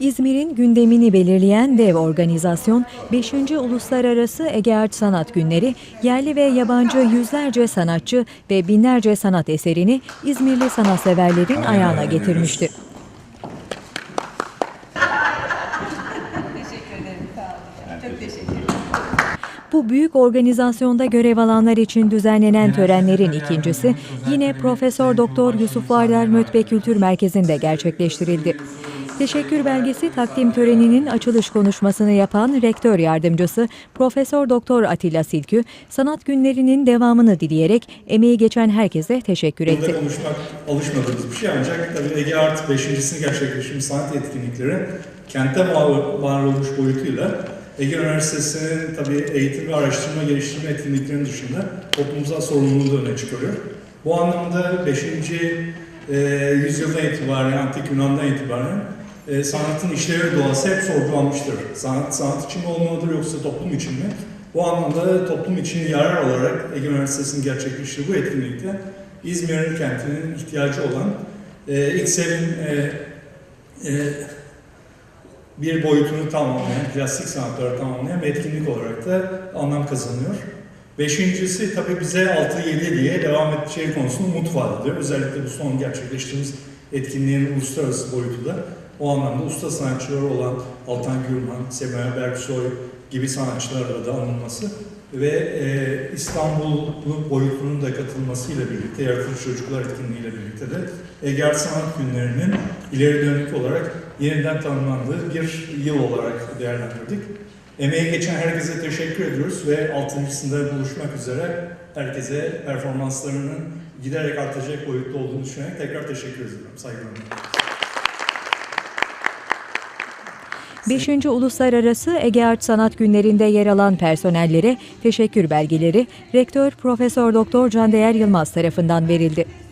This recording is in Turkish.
İzmir'in gündemini belirleyen dev organizasyon 5. Uluslararası Ege Art Sanat Günleri yerli ve yabancı yüzlerce sanatçı ve binlerce sanat eserini İzmirli sanatseverlerin ayağına getirmişti. Bu büyük organizasyonda görev alanlar için düzenlenen törenlerin ikincisi yine Profesör Doktor Yusuf Vardar Mötbe Kültür Merkezi'nde gerçekleştirildi. Teşekkür belgesi takdim töreninin açılış konuşmasını yapan rektör yardımcısı Profesör Doktor Atilla Silkü, sanat günlerinin devamını dileyerek emeği geçen herkese teşekkür etti. Burada konuşmak alışmadığımız bir şey ancak tabii Ege Art 5.sini gerçekleştirmiş sanat etkinlikleri kentte var, var olmuş boyutuyla Ege Üniversitesi'nin tabii eğitim ve araştırma geliştirme etkinliklerinin dışında toplumsal sorumluluğu da öne çıkarıyor. Bu anlamda 5. E, yüzyıldan itibaren, Antik Yunan'dan itibaren e, sanatın işlevi doğası hep sorgulanmıştır. Sanat, sanat için mi olmalıdır yoksa toplum için mi? Bu anlamda toplum için yarar olarak Ege Üniversitesi'nin gerçekleştirdiği bu etkinlikte İzmir'in kentinin ihtiyacı olan e, İKSEV'in e, e, bir boyutunu tamamlayan, plastik sanatları tamamlayan etkinlik olarak da anlam kazanıyor. Beşincisi tabii bize 6-7 diye devam edeceği konusunda umut vaat ediyor. Özellikle bu son gerçekleştirdiğimiz etkinliğin uluslararası boyutu da o anlamda usta sanatçıları olan Altan Gürman, Semaya Berksoy gibi sanatçılarla da anılması ve e, İstanbul'un boyutunun da katılmasıyla birlikte, Yaratıcı Çocuklar etkinliğiyle birlikte de Ege Art Sanat Günleri'nin ileri dönük olarak yeniden tanımlandığı bir yıl olarak değerlendirdik. Emeği geçen herkese teşekkür ediyoruz ve altıncısında buluşmak üzere herkese performanslarının giderek artacak boyutta olduğunu düşünerek tekrar teşekkür ediyorum. Saygılarımla. 5. Uluslararası Ege Art Sanat Günlerinde yer alan personellere teşekkür belgeleri Rektör Profesör Doktor Candeğer Yılmaz tarafından verildi.